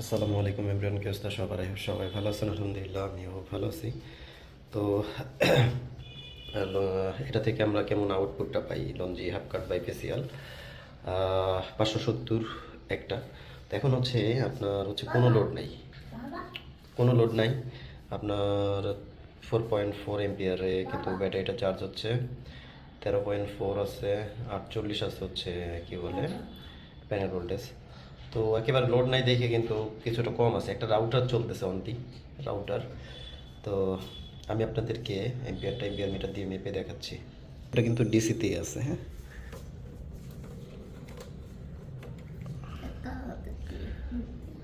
আসসালামু আলাইকুম এভরিওয়ান, কে অবস্থা সবাই? সবাই ভালো আছেন? আলহামদুলিল্লাহ, আমিও ভালো আছি। তো এটা থেকে আমরা কেমন আউটপুটটা পাই? লঞ্জি হাফ কাট বাই ফেসিয়াল পাঁচশো সত্তর একটা। এখন হচ্ছে আপনার হচ্ছে কোনো লোড নাই। কোনো লোড নাই। আপনার ফোর পয়েন্ট ফোর এমপিয়ারে কিন্তু ব্যাটারিটা চার্জ হচ্ছে। তেরো পয়েন্ট ফোর আছে, আটচল্লিশ আছে হচ্ছে, কি বলে? প্যানেল ভোল্টেজ তো একেবারে লোড নাই দেখে কিন্তু কিছুটা কম আছে। একটা রাউটার চলতেছে অনটি রাউটার তো আমি আপনাদেরকে এমপিআরটা এমপিআর মিটার দিয়ে মেপে দেখাচ্ছি। এটা কিন্তু ডিসিতেই আছে হ্যাঁ?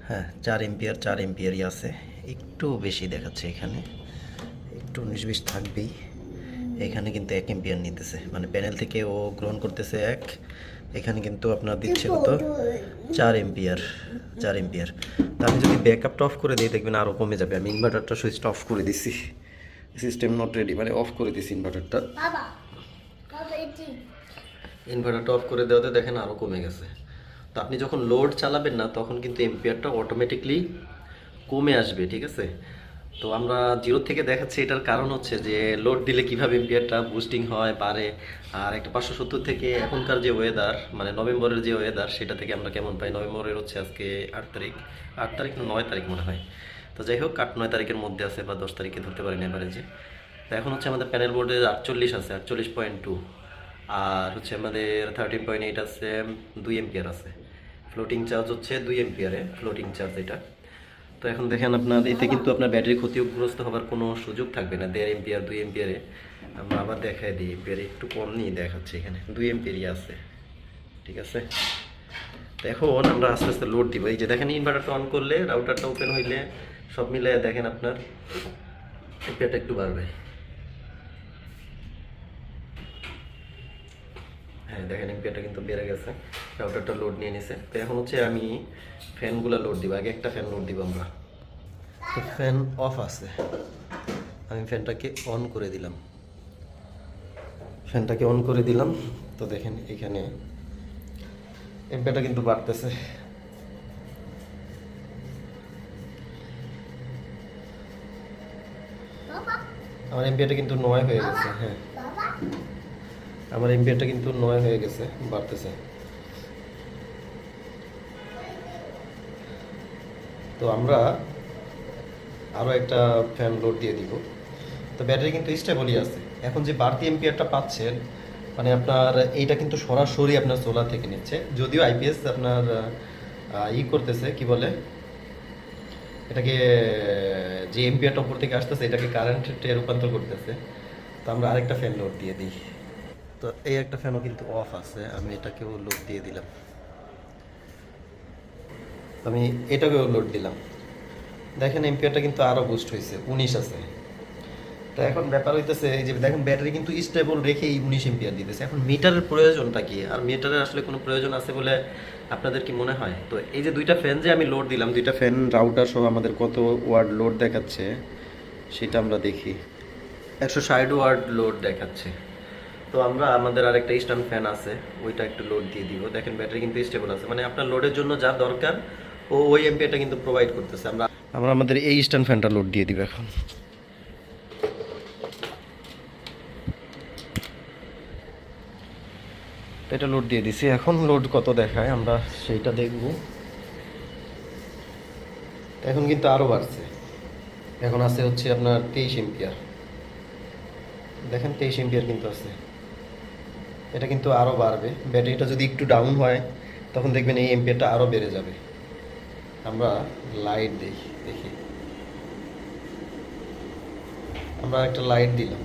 হ্যাঁ চার এমপিআর চার এমপিআরই আছে। একটু বেশি দেখাচ্ছে এখানে। একটু উনিশ বিশ থাকবেই। এখানে কিন্তু এক এমপিআর নিতেছে। মানে প্যানেল থেকে ও গ্রহণ করতেছে এক। এখানে কিন্তু আপনার দিচ্ছে কত? চার এমপিআর চার এমপিআর তা আমি যদি ব্যাকআপটা অফ করে দিই দেখবেন আরও কমে যাবে। আমি ইনভার্টারটা সুইচটা অফ করে দিছি। সিস্টেম নট রেডি মানে অফ করে দিছি ইনভার্টারটা ইনভার্টারটা অফ করে দেওয়াতে দেখেন আরও কমে গেছে। তো আপনি যখন লোড চালাবেন না তখন কিন্তু এম্পিয়ারটা অটোমেটিকলি কমে আসবে ঠিক আছে? তো আমরা জিরো থেকে দেখাচ্ছি এটার কারণ হচ্ছে যে লোড দিলে কীভাবে এম্পিয়ারটা বুস্টিং হয়, বাড়ে, আর একটা পাঁচশো সত্তর থেকে এখনকার যে ওয়েদার মানে নভেম্বরের যে ওয়েদার সেটা থেকে আমরা কেমন পাই? নভেম্বরের হচ্ছে আজকে আট তারিখ আট তারিখ না নয় তারিখ মনে হয়। তো যাই হোক, আট নয় তারিখের মধ্যে আছে বা দশ তারিখে ধরতে পারেন এভারেজে তো এখন হচ্ছে আমাদের প্যানেল বোর্ডে আটচল্লিশ আছে, আটচল্লিশ পয়েন্ট টু আর হচ্ছে আমাদের থার্টিন পয়েন্ট এইট আছে, দুই এম্পিয়ার আছে। ফ্লোটিং চার্জ হচ্ছে দুই এম্পিয়ারে ফ্লোটিং চার্জ এটা। তো এখন দেখেন আপনার, এতে কিন্তু আপনার ব্যাটারি ক্ষতিগ্রস্ত হবার কোনো সুযোগ থাকবে না। দেড় এম্পিয়ার দুই এমপিয়ারে আমরা আবার দেখাই দিই এমপিয়ারে একটু কম নিয়ে দেখাচ্ছি এখানে। দুই এমপিয়ারই আছে। ঠিক আছে? তো এখন আমরা আস্তে আস্তে লোড দিব। এই যে দেখেন ইনভার্টারটা অন করলে রাউটারটা ওপেন হইলে সব মিলে দেখেন আপনার এমপিয়ারটা একটু বাড়বে। দেখেন এমপিআরটা কিন্তু বেড়ে গেছে। রাউটারটা লোড নিয়ে নিছে। তো এখন হচ্ছে আমি ফ্যানগুলো লোড দিব। আগে একটা ফ্যান লোড দিব আমরা। তো ফ্যান অফ আছে। আমি ফ্যানটাকে অন করে দিলাম। ফ্যানটাকে অন করে দিলাম। তো দেখেন, এখানে এমপিআরটা কিন্তু বাড়তেছে। আমার এমপিআরটা কিন্তু নয় হয়ে গেছে হ্যাঁ। আমার এমপিআরটা কিন্তু নয় হয়ে গেছে, বাড়তেছে। তো আমরা আরও একটা ফ্যান লোড দিয়ে দিব। তো ব্যাটারি কিন্তু স্টেবলই আছে। এখন যে বাড়তি এমপিআরটা পাচ্ছেন মানে আপনার এইটা কিন্তু সরাসরি আপনার সোলার থেকে নিচ্ছে। যদিও আইপিএস আপনার ই করতেছে, কি বলে? এটাকে, যে এমপিআরটা উপর থেকে আসতেছে, এটাকে কারেন্টে রূপান্তর করতেছে। তো আমরা আরেকটা ফ্যান লোড দিয়ে দিই। তো এই একটা ফ্যানও কিন্তু অফ আছে, আমি এটাকেও লোড দিয়ে দিলাম। আমি এটাকেও লোড দিলাম। দেখেন এমপিআরটা কিন্তু আরও বুস্ট হয়েছে, উনিশ আছে। তো এখন ব্যাপার হইতেছে যে দেখেন ব্যাটারি কিন্তু স্টেবল রেখে এই উনিশ এমপিআর দিতেছে। এখন মিটারের প্রয়োজনটা কি? আর মিটারের আসলে কোনো প্রয়োজন আছে বলে আপনাদের কি মনে হয়? তো এই যে দুইটা ফ্যান যে আমি লোড দিলাম, দুইটা ফ্যান রাউটার সহ আমাদের কত ওয়ার্ড লোড দেখাচ্ছে, সেটা আমরা দেখি। একশো ষাট ওয়ার্ড লোড দেখাচ্ছে। তো আমরা আমাদের আরেকটা স্ট্যান্ড ফ্যান আছে, ওইটা একটু লোড দিয়ে দিব। দেখেন ব্যাটারি কিন্তু স্টেবল আছে। মানে আপনার লোডের জন্য যা দরকার, ও ওই এমপিআরটা কিন্তু প্রোভাইড করতেছে। আমরা আমরা আমাদের এই স্ট্যান্ড ফ্যানটা লোড দিয়ে দিব এখন। এটা লোড দিয়ে দিছি। এখন লোড কত দেখায়? আমরা সেইটা দেখব। এখন কিন্তু আরও বাড়ছে। এখন আছে হচ্ছে আপনার তেইশ এম্পিয়ার দেখেন তেইশ এম্পিয়ার কিন্তু আছে। এটা কিন্তু আরও বাড়বে। ব্যাটারিটা যদি একটু ডাউন হয়, তখন দেখবেন এই এম্পিয়ারটা আরও বেড়ে যাবে। আমরা লাইট দেখি দেখি। আমরা একটা লাইট দিলাম।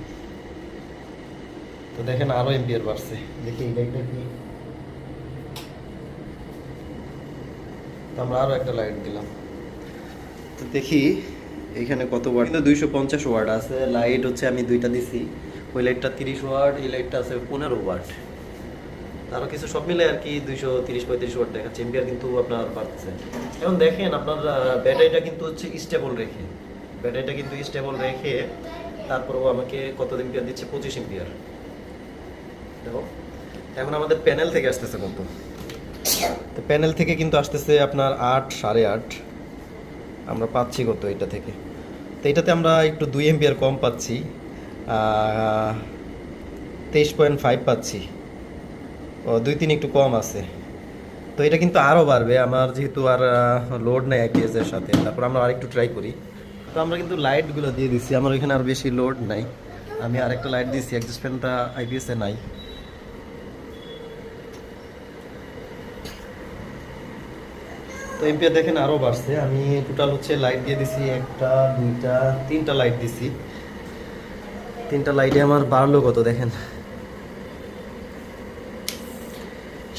তো দেখেন আরও এম্পিয়ার বাড়ছে। দেখি এই লাইটটা কি? আমরা আরও একটা লাইট দিলাম। তো দেখি, এখানে কত কিন্তু দুইশো পঞ্চাশ ওয়াট আছে। লাইট হচ্ছে আমি দুইটা দিছি। ওই লাইটটা তিরিশ ওয়াট এই লাইটটা আছে পনেরো ওয়াট আরও কিছু সব মিলে আর কি দুইশো তিরিশ, পঁয়ত্রিশ ওয়াট দেখাচ্ছে। এম্পিয়ার কিন্তু আপনার বাড়তেছে। এখন দেখেন আপনার ব্যাটারিটা কিন্তু হচ্ছে স্টেবল রেখে। ব্যাটারিটা কিন্তু স্টেবল রেখে তারপরেও আমাকে কত এম্পিয়ার দিচ্ছে? পঁচিশ এম্পিয়ার দেখো, এখন আমাদের প্যানেল থেকে আসতেছে কত তো প্যানেল থেকে কিন্তু আসতেছে আপনার আট, সাড়ে আট। আমরা পাচ্ছি কত এটা থেকে? তো এটাতে আমরা একটু দুই এম্পিয়ার কম পাচ্ছি। তেইশ পয়েন্ট ফাইভ পাচ্ছি। ও দুই তিন একটু কম আছে। তো এটা কিন্তু আরও বাড়বে। আমার যেহেতু আর লোড নেই এর সাথে, তারপর আমরা আরেকটু ট্রাই করি। তো আমরা কিন্তু লাইটগুলো দিয়ে দিচ্ছি আমার ওইখানে আর বেশি লোড নাই। আমি আরেকটা লাইট দিয়েছি। অ্যাডজাস্ট ফ্যানটা আইপিএস নাই। তো এমপিআর দেখেন আরও বাড়ছে। আমি টোটাল হচ্ছে লাইট দিয়ে দিছি একটা, দুইটা, তিনটা লাইট দিছি। তিনটা লাইটে আমার বাড়লো কত, দেখেন।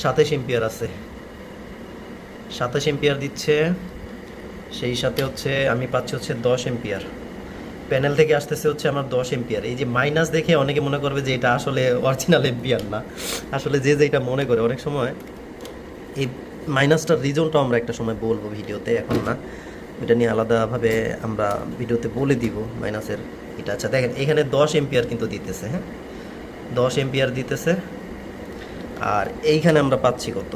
সাতাশ এম্পিয়ার আছে। সাতাশ এম্পিয়ার দিচ্ছে, সেই সাথে হচ্ছে আমি পাচ্ছি হচ্ছে দশ এম্পিয়ার প্যানেল থেকে আসতেছে হচ্ছে আমার দশ এম্পিয়ার এই যে মাইনাস দেখে অনেকে মনে করবে যে এটা আসলে অরিজিনাল এম্পিয়ার না। আসলে যে যেটা মনে করে, অনেক সময় এই মাইনাসটার রিজনটাও আমরা একটা সময় বলব ভিডিওতে, এখন না। এটা নিয়ে আলাদাভাবে আমরা ভিডিওতে বলে দিব মাইনাসের এটা আচ্ছা দেখেন, এখানে দশ এম্পিয়ার কিন্তু দিতেছে হ্যাঁ? দশ এম্পিয়ার দিতেছে, আর এইখানে আমরা পাচ্ছি কত?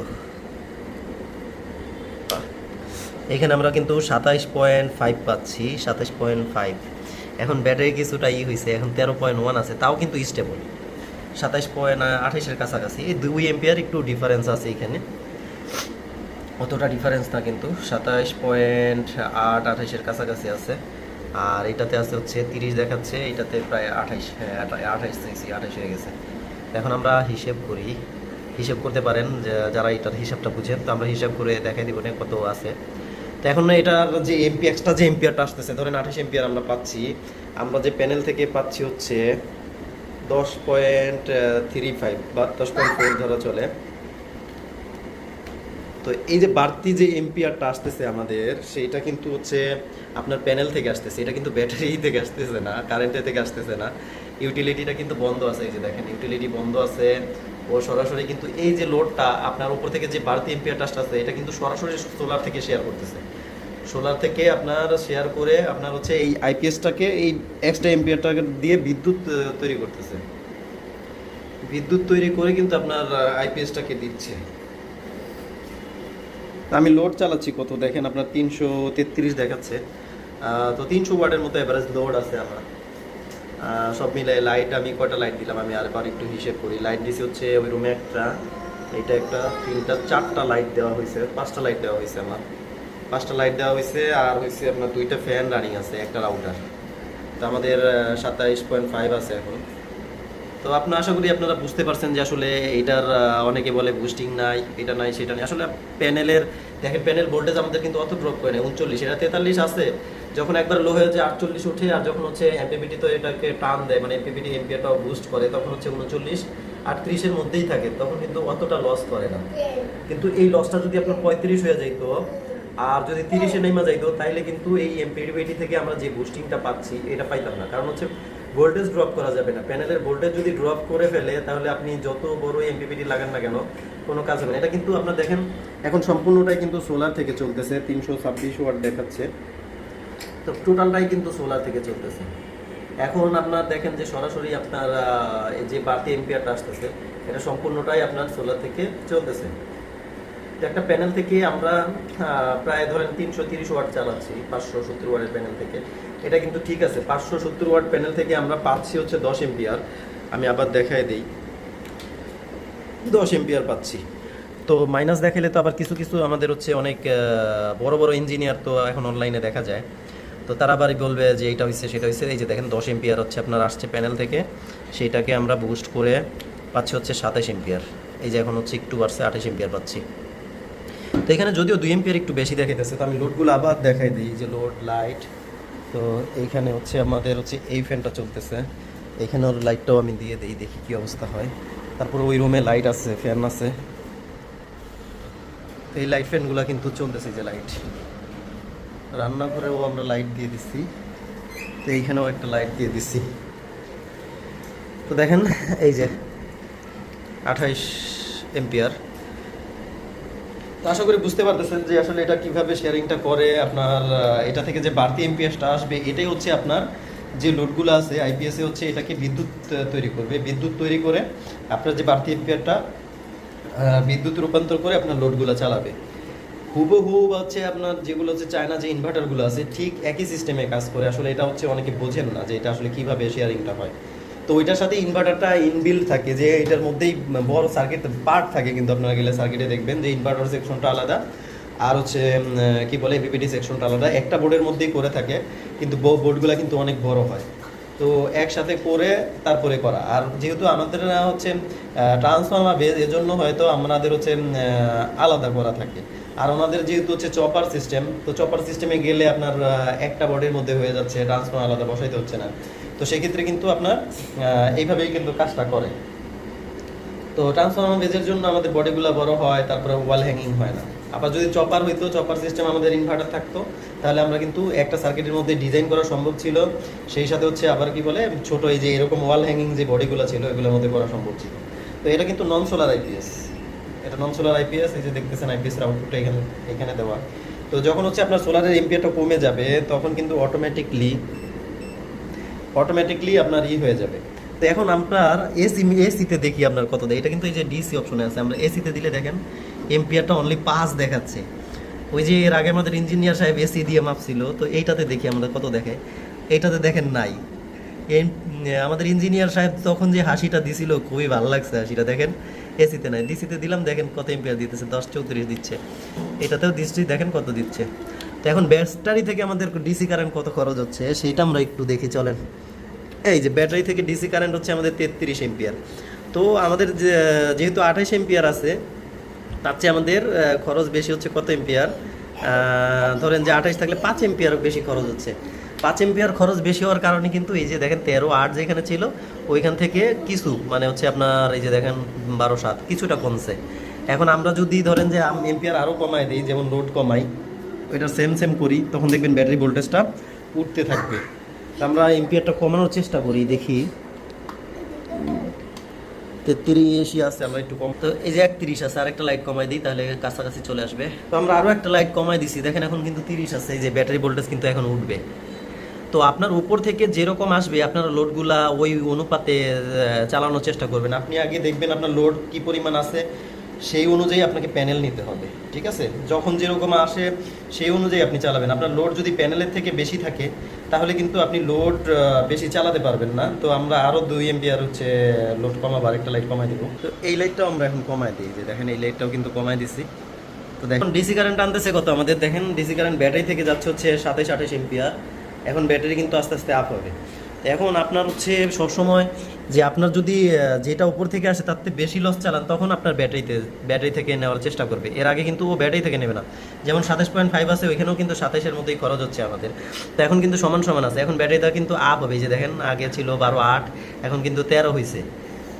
এখানে আমরা কিন্তু সাতাইশ পয়েন্ট ফাইভ পাচ্ছি, সাতাইশ পয়েন্ট ফাইভ। এখন ব্যাটারি কিছুটা ই হয়েছে এখন তেরো পয়েন্ট ওয়ান আছে, তাও কিন্তু স্টেবল সাতাইশ পয়েন্ট আঠাইশের কাছাকাছি, এই দুই এম্পিয়ার একটু ডিফারেন্স আছে এখানে। অতটা ডিফারেন্স না কিন্তু, সাতাইশ পয়েন্ট আট আঠাইশের কাছাকাছি আছে। আর এটাতে আছে হচ্ছে তিরিশ দেখাচ্ছে, এটাতে প্রায় আঠাইশ হ্যাঁ আঠাইশ দেখছি, আঠাইশ হয়ে গেছে। এখন আমরা হিসেব করি, হিসেব করতে পারেন যারা এটার হিসাবটা বুঝেন, তো আমরা হিসাব করে দেখাই দিব কত আছে। তো এখন এটার যে এমপি এক্সট্রা যে এমপিআরটা আসতেছে, ধরেন আঠাশ এমপিআর আমরা পাচ্ছি, আমরা যে প্যানেল থেকে পাচ্ছি হচ্ছে দশ পয়েন্ট থ্রি ফাইভ বা দশ পয়েন্ট ফোর ধরা চলে। তো এই যে বাড়তি যে এমপিআরটা আসতেছে আমাদের, সেইটা কিন্তু হচ্ছে আপনার প্যানেল থেকে আসতেছে। এটা কিন্তু ব্যাটারি থেকে আসতেছে না কারেন্টের থেকে আসতেছে না। ইউটিলিটিটা কিন্তু বন্ধ আছে, এই যে দেখেন ইউটিলিটি বন্ধ আছে। ও সরাসরি কিন্তু এই যে লোডটা আপনার উপর থেকে যে বাড়তি এমপিআরটা আসতেছে, এটা কিন্তু সরাসরি সোলার থেকে শেয়ার করতেছে। সোলার থেকে আপনার শেয়ার করে আপনার হচ্ছে এই আইপিএসটাকে এই এক্সট্রা এমপিআরটাকে দিয়ে বিদ্যুৎ তৈরি করতেছে। বিদ্যুৎ তৈরি করে কিন্তু আপনার আইপিএসটাকে দিচ্ছে। আমি লোড চালাচ্ছি কত? দেখেন আপনার তিনশো তেত্রিশ দেখাচ্ছে। তো তিনশো ওয়ার্ডের মতো এভারেজ লোড আছে আমার। সব মিলে লাইট আমি কয়টা লাইট দিলাম? আমি আরেকবার একটু হিসেব করি। লাইট দিছি হচ্ছে ওই রুমে একটা, এইটা একটা, তিনটা, চারটা লাইট দেওয়া হয়েছে, পাঁচটা লাইট দেওয়া হয়েছে আমার। পাঁচটা লাইট দেওয়া হয়েছে, আর হয়েছে আপনার দুইটা ফ্যান রানিং আছে, একটা রাউটার তো আমাদের সাতাইশ পয়েন্ট ফাইভ আছে এখন। তো আপনার আশা করি আপনারা বুঝতে পারছেন যে আসলে এটার অনেকে বলে বুস্টিং নাই, এটা নাই, সেটা নাই। আসলে প্যানেলের, দেখেন প্যানেল ভোল্টেজ আমাদের কিন্তু অত ড্রপ করে না উনচল্লিশ, এটা তেতাল্লিশ আছে। যখন একবার লো হয়ে যায় আটচল্লিশ উঠে আর যখন হচ্ছে এমপিপিটি তো এটাকে টান দেয় মানে এমপিপিটি এমপিআরটাও বুস্ট করে, তখন হচ্ছে উনচল্লিশ আটত্রিশের মধ্যেই থাকে, তখন কিন্তু অতটা লস করে না। কিন্তু এই লসটা যদি আপনার পঁয়ত্রিশ হয়ে যাইতো, আর যদি তিরিশে নেমা যাইতো, তাইলে কিন্তু এই এমপিডিবিটি থেকে আমরা যে বুস্টিংটা পাচ্ছি, এটা পাইতাম না। কারণ হচ্ছে ভোল্টেজ ড্রপ করা যাবে না। প্যানেলের ভোল্টেজ যদি ড্রপ করে ফেলে, তাহলে আপনি যত বড় এমপিপিটি লাগান না কেন, কোনো কাজ হবে না। এটা কিন্তু আপনার দেখেন, এখন সম্পূর্ণটাই কিন্তু সোলার থেকে চলতেছে, তিনশো ছাব্বিশ ওয়াট দেখাচ্ছে। তো টোটালটাই কিন্তু সোলার থেকে চলতেছে। এখন আপনার দেখেন যে সরাসরি আপনার যে বাড়তি এমপিআরটা আসতেছে, এটা সম্পূর্ণটাই আপনার সোলার থেকে চলতেছে। একটা প্যানেল থেকে আমরা প্রায় ধরেন তিনশো তিরিশ ওয়াট চালাচ্ছি, পাঁচশো সত্তর ওয়াটের প্যানেল থেকে। এটা কিন্তু ঠিক আছে, পাঁচশো সত্তর ওয়াট প্যানেল থেকে আমরা পাচ্ছি হচ্ছে দশ এমপিআর। আমি আবার দেখাই দিই। দশ এমপিআর পাচ্ছি। তো মাইনাস দেখালে তো আবার কিছু কিছু আমাদের হচ্ছে অনেক বড় বড় ইঞ্জিনিয়ার তো এখন অনলাইনে দেখা যায়। তো তারা আবারই বলবে যে এইটা হচ্ছে সেটা হচ্ছে এই যে দেখেন, দশ এমপিআর হচ্ছে আপনার আসছে প্যানেল থেকে। সেইটাকে আমরা বুস্ট করে পাচ্ছি হচ্ছে সাতাশ এমপিআর। এই যে এখন হচ্ছে একটু বাড়ছে, আঠাশ এমপিআর পাচ্ছি। তো এখানে যদিও দুই এমপিআর একটু বেশি দেখাইতেছে, তো আমি লোডগুলো আবার দেখাই দিই যে লোড, লাইট। তো এইখানে হচ্ছে আমাদের হচ্ছে এই ফ্যানটা চলতেছে। এখানে ওর লাইটটাও আমি দিয়ে দিই, দেখি কী অবস্থা হয়। তারপর ওই রুমে লাইট আছে, ফ্যান আছে। এই লাইট ফ্যানগুলো কিন্তু চলতেছে যে লাইট। রান্নাঘরেও আমরা লাইট দিয়ে দিচ্ছি তো এইখানেও একটা লাইট দিয়ে দিচ্ছি তো দেখেন, এই যে আঠাইশ এম্পিয়ার আশা করি বুঝতে পারতেছেন যে আসলে এটা কীভাবে শেয়ারিংটা করে, আপনার এটা থেকে যে বাড়তি এমপিএসটা আসবে, এটাই হচ্ছে আপনার যে লোডগুলো আছে আইপিএসে হচ্ছে এটাকে বিদ্যুৎ তৈরি করবে। বিদ্যুৎ তৈরি করে আপনার যে বাড়তি এমপিআরটা বিদ্যুৎ রূপান্তর করে আপনার লোডগুলো চালাবে। হুবহু হচ্ছে আপনার যেগুলো হচ্ছে চায়না যে ইনভার্টারগুলো আছে, ঠিক একই সিস্টেমে কাজ করে। আসলে এটা হচ্ছে অনেকে বোঝেন না যে এটা আসলে কীভাবে শেয়ারিংটা হয়। তো ওইটার সাথে ইনভার্টারটা ইনবিল্ড থাকে যে এটার মধ্যেই বড় সার্কিট পার্ট থাকে কিন্তু আপনারা গেলে সার্কিটে দেখবেন যে ইনভার্টার সেকশনটা আলাদা আর হচ্ছে কি বলে বিপিডি সেকশনটা আলাদা। একটা বোর্ডের মধ্যেই করে থাকে, কিন্তু বোর্ডগুলো কিন্তু অনেক বড় হয়। তো একসাথে করে তারপরে করা। আর যেহেতু আমাদের হচ্ছে ট্রান্সফর্মার বেজ এজন্য হয়তো আমাদের হচ্ছে আলাদা করা থাকে। আর ওনাদের যেহেতু হচ্ছে চপার সিস্টেম তো চপার সিস্টেমে গেলে আপনার একটা বোর্ডের মধ্যে হয়ে যাচ্ছে ট্রান্সফর্মার আলাদা বসাইতে হচ্ছে না। তো সেক্ষেত্রে কিন্তু আপনার এইভাবেই কিন্তু কাজটা করে। তো ট্রান্সফর্মার বেজের জন্য আমাদের বডিগুলো বড় হয়, তারপরে ওয়াল হ্যাঙ্গিং হয় না। আবার যদি চপার হইতো চপার সিস্টেম আমাদের ইনভার্টার থাকতো, তাহলে আমরা কিন্তু একটা সার্কিটের মধ্যে ডিজাইন করা সম্ভব ছিল। সেই সাথে হচ্ছে আবার কি বলে, ছোট এই যে এরকম ওয়াল হ্যাঙ্গিং যে বডিগুলো ছিল, এগুলোর মধ্যে করা সম্ভব ছিল। তো এটা কিন্তু নন সোলার আইপিএস এটা নন সোলার আইপিএস এই যে দেখতেছেন আইপিএস আউটপুটটা এখানে এখানে দেওয়া। তো যখন হচ্ছে আপনার সোলারের এমপিআরটা কমে যাবে, তখন কিন্তু অটোমেটিকলি অটোমেটিকলি আপনার ই হয়ে যাবে। তো এখন আপনার এসি এসিতে দেখি আপনার কত দেয়। এটা কিন্তু এই যে ডিসি অপশনে আছে। আমরা এসিতে দিলে দেখেন এমপিআরটা অনলি পাঁচ দেখাচ্ছে। ওই যে এর আগে আমাদের ইঞ্জিনিয়ার সাহেব এসি দিয়ে মাপছিল, তো এইটাতে দেখি আমরা কত দেখে এইটাতে দেখেন নাই। আমাদের ইঞ্জিনিয়ার সাহেব তখন যে হাসিটা দিছিল, খুবই ভালো লাগছে হাসিটা, দেখেন। এসিতে নাই। ডিসিতে দিলাম, দেখেন কত এমপিআর দিতেছে, দশ চৌত্রিশ দিচ্ছে। এটাতেও দৃষ্টি দেখেন কত দিচ্ছে। এখন ব্যাটারি থেকে আমাদের ডিসি কারেন্ট কত খরচ হচ্ছে, সেটা আমরা একটু দেখি, চলেন। এই যে ব্যাটারি থেকে ডিসি কারেন্ট হচ্ছে আমাদের তেত্রিশ এম্পিয়ার তো আমাদের যেহেতু আঠাশ এম্পিয়ার আছে, তার চেয়ে আমাদের খরচ বেশি হচ্ছে কত এম্পিয়ার ধরেন যে আঠাশ থাকলে পাঁচ এম্পিয়ার বেশি খরচ হচ্ছে। পাঁচ এম্পিয়ার খরচ বেশি হওয়ার কারণে কিন্তু এই যে দেখেন তেরো আট যেখানে ছিল, ওইখান থেকে কিছু মানে হচ্ছে আপনার এই যে দেখেন বারো সাত, কিছুটা কমছে। এখন আমরা যদি ধরেন যে এম্পিয়ার আরও কমাই দিই, যেমন লোড কমাই ওইটা সেম সেম করি, তখন দেখবেন ব্যাটারি ভোল্টেজটা উঠতে থাকবে। আমরা এম্পিয়ারটা কমানোর চেষ্টা করি, দেখি। তেত্রিশই আছে, আমরা একটু কম তো এই যে একত্রিশ আছে আর একটা লাইট কমাই দিই, তাহলে কাছাকাছি চলে আসবে। তো আমরা আরও একটা লাইট কমাই দিছি, দেখেন এখন কিন্তু তিরিশ আছে, এই যে ব্যাটারি ভোল্টেজ কিন্তু এখন উঠবে। তো আপনার উপর থেকে যেরকম আসবে, আপনার লোডগুলা ওই অনুপাতে চালানোর চেষ্টা করবেন। আপনি আগে দেখবেন আপনার লোড কি পরিমাণ আছে সেই অনুযায়ী আপনাকে প্যানেল নিতে হবে, ঠিক আছে? যখন যেরকম আসে সেই অনুযায়ী আপনি চালাবেন। আপনার লোড যদি প্যানেলের থেকে বেশি থাকে, তাহলে কিন্তু আপনি লোড বেশি চালাতে পারবেন না। তো আমরা আরও দুই এম এমপিআর হচ্ছে লোড কমাবো, আরেকটা লাইট কমাই দিব। তো এই লাইটটাও আমরা এখন কমাই দিই, যে দেখেন এই লাইটটাও কিন্তু কমাই দিছি। তো দেখুন ডিসি কারেন্ট আনতেছে কত আমাদের? দেখেন ডিসি কারেন্ট ব্যাটারি থেকে যাচ্ছে হচ্ছে সাতাইশ আঠাশ এম্পিয়ার এখন ব্যাটারি কিন্তু আস্তে আস্তে আপ হবে। এখন আপনার হচ্ছে সবসময় যে আপনার যদি যেটা উপর থেকে আসে তার থেকে বেশি লস চালান, তখন আপনার ব্যাটারিতে ব্যাটারি থেকে নেওয়ার চেষ্টা করবে। এর আগে কিন্তু ও ব্যাটারি থেকে নেবে না। যেমন সাতাশ পয়েন্ট ফাইভ আছে, ওইখানেও কিন্তু সাতাশের মধ্যেই খরচ হচ্ছে আমাদের। তো এখন কিন্তু সমান সমান আছে। এখন ব্যাটারিটা কিন্তু আপ হবে। যে দেখেন, আগে ছিল বারো আট, এখন কিন্তু তেরো হয়েছে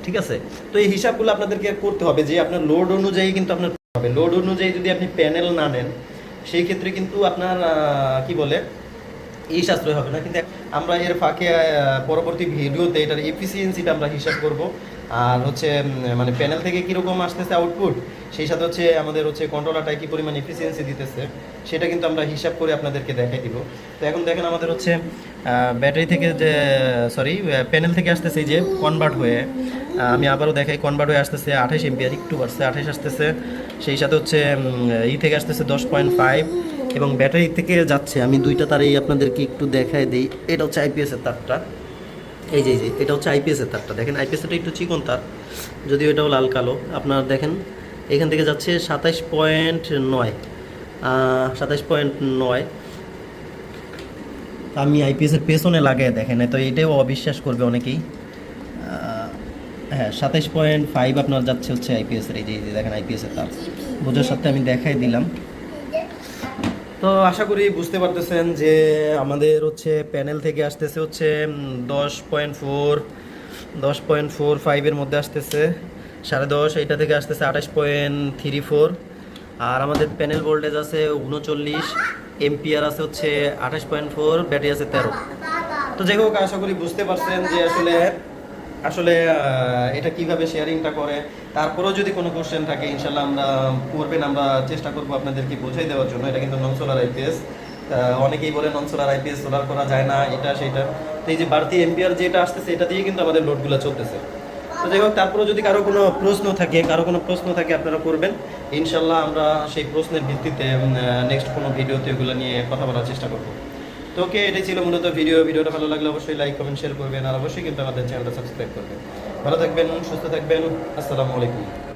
ঠিক আছে? তো এই হিসাবগুলো আপনাদেরকে করতে হবে যে আপনার লোড অনুযায়ী কিন্তু আপনার হবে। লোড অনুযায়ী যদি আপনি প্যানেল না নেন, সেই ক্ষেত্রে কিন্তু আপনার কি বলে এই সাশ্রয় হবে না। কিন্তু আমরা এর ফাঁকে পরবর্তী ভিডিওতে এটার এফিসিয়েন্সিটা আমরা হিসাব করব। আর হচ্ছে মানে প্যানেল থেকে কীরকম আসতেছে আউটপুট সেই সাথে হচ্ছে আমাদের হচ্ছে কন্ট্রোলারটায় কী পরিমাণ এফিসিয়েন্সি দিতেছে, সেটা কিন্তু আমরা হিসাব করে আপনাদেরকে দেখাই দিব। তো এখন দেখেন আমাদের হচ্ছে ব্যাটারি থেকে যে সরি প্যানেল থেকে আসতেছে যে কনভার্ট হয়ে আমি আবারও দেখাই কনভার্ট হয়ে আসতেছে আঠাশ এমপিআর একটু বাড়ছে, আঠাশ আসতেছে, সেই সাথে হচ্ছে ই থেকে আসতেছে দশ পয়েন্ট ফাইভ এবং ব্যাটারি থেকে যাচ্ছে, আমি দুইটা তারই আপনাদেরকে একটু দেখাই দিই। এটা হচ্ছে আইপিএস এর তারটা। এই যে যে, এটা হচ্ছে আইপিএস এর তারটা। দেখেন আইপিএস এর একটু চিকন তার, যদিও এটাও লাল কালো। আপনার দেখেন, এখান থেকে যাচ্ছে সাতাইশ পয়েন্ট নয়। সাতাইশ পয়েন্ট নয়। আমি আইপিএস এর পেছনে লাগাই, দেখেন তো এটাও অবিশ্বাস করবে অনেকেই। হ্যাঁ সাতাইশ পয়েন্ট ফাইভ আপনার যাচ্ছে হচ্ছে আইপিএস এর, এই যে দেখেন আইপিএস এর তার। বোঝার সাথে আমি দেখাই দিলাম। তো আশা করি বুঝতে পারতেছেন যে আমাদের হচ্ছে প্যানেল থেকে আসতেছে হচ্ছে দশ পয়েন্ট ফোর, দশ পয়েন্ট ফোর ফাইভের মধ্যে আসতেছে, সাড়ে দশ, এইটা থেকে আসতেছে আঠাশ পয়েন্ট থ্রি ফোর আর আমাদের প্যানেল ভোল্টেজ আছে উনচল্লিশ, এমপিআর আছে হচ্ছে আঠাশ পয়েন্ট ফোর ব্যাটারি আছে তেরো। তো যাই হোক, আশা করি বুঝতে পারছেন যে আসলে আসলে এটা কীভাবে শেয়ারিংটা করে? তারপরেও যদি কোনো কোশ্চেন থাকে ইনশাল্লাহ আমরা করবেন আমরা চেষ্টা করব আপনাদেরকে বোঝাই দেওয়ার জন্য। এটা কিন্তু নন সোলার আইপিএস অনেকেই বলে নন সোলার আইপিএস সোলার করা যায় না, এটা, সেটা। তো এই যে বাড়তি এমপিআর যেটা আসতেছে, এটা দিয়ে কিন্তু আমাদের লোডগুলো চলতেছে। তো তো যাই হোক, তারপরেও যদি কারও কোনো প্রশ্ন থাকে, কারও কোনো প্রশ্ন থাকে, আপনারা করবেন। ইনশাল্লাহ আমরা সেই প্রশ্নের ভিত্তিতে নেক্সট কোনো ভিডিওতে এগুলো নিয়ে কথা বলার চেষ্টা করব। তো ওকে এটাই ছিল মূলত ভিডিও। ভিডিওটা ভালো লাগলে অবশ্যই লাইক কমেন্ট শেয়ার করবেন। আর অবশ্যই কিন্তু আমাদের চ্যানেলটা সাবস্ক্রাইব করবেন। ভালো থাকবেন, সুস্থ থাকবেন। আসসালামু আলাইকুম।